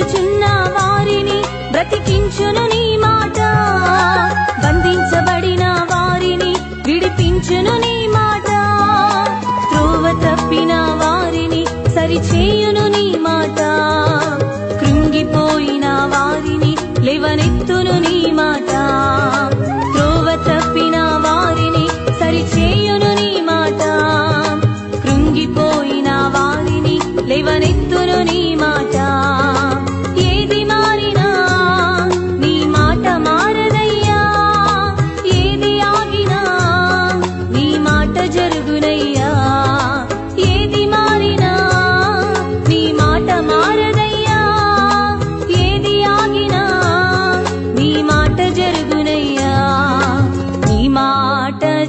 చిన్న వారిని బ్రతికించును నీ మాట. బంధించబడిన వారిని విడిపించును నీ మాట. త్రోవ తప్పిన వారిని సరిచేయు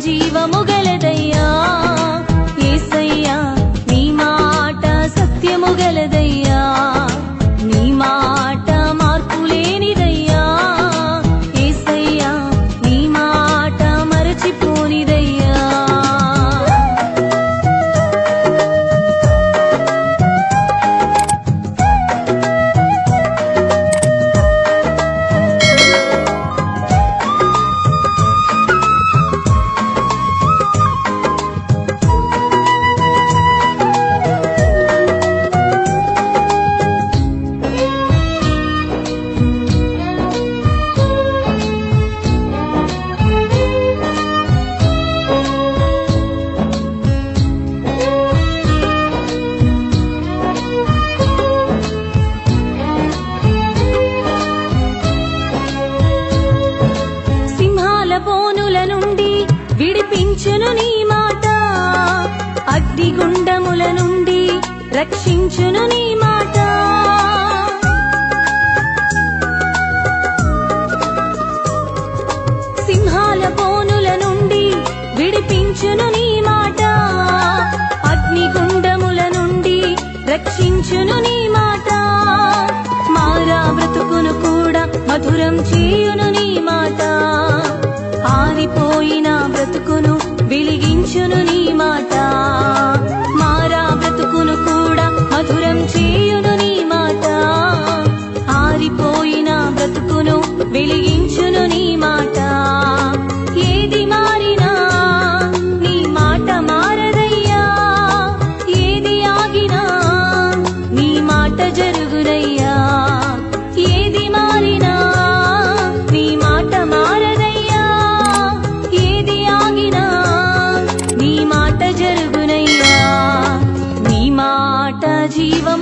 జీవముగ రక్షించును నీ మా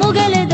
മുകളിൽ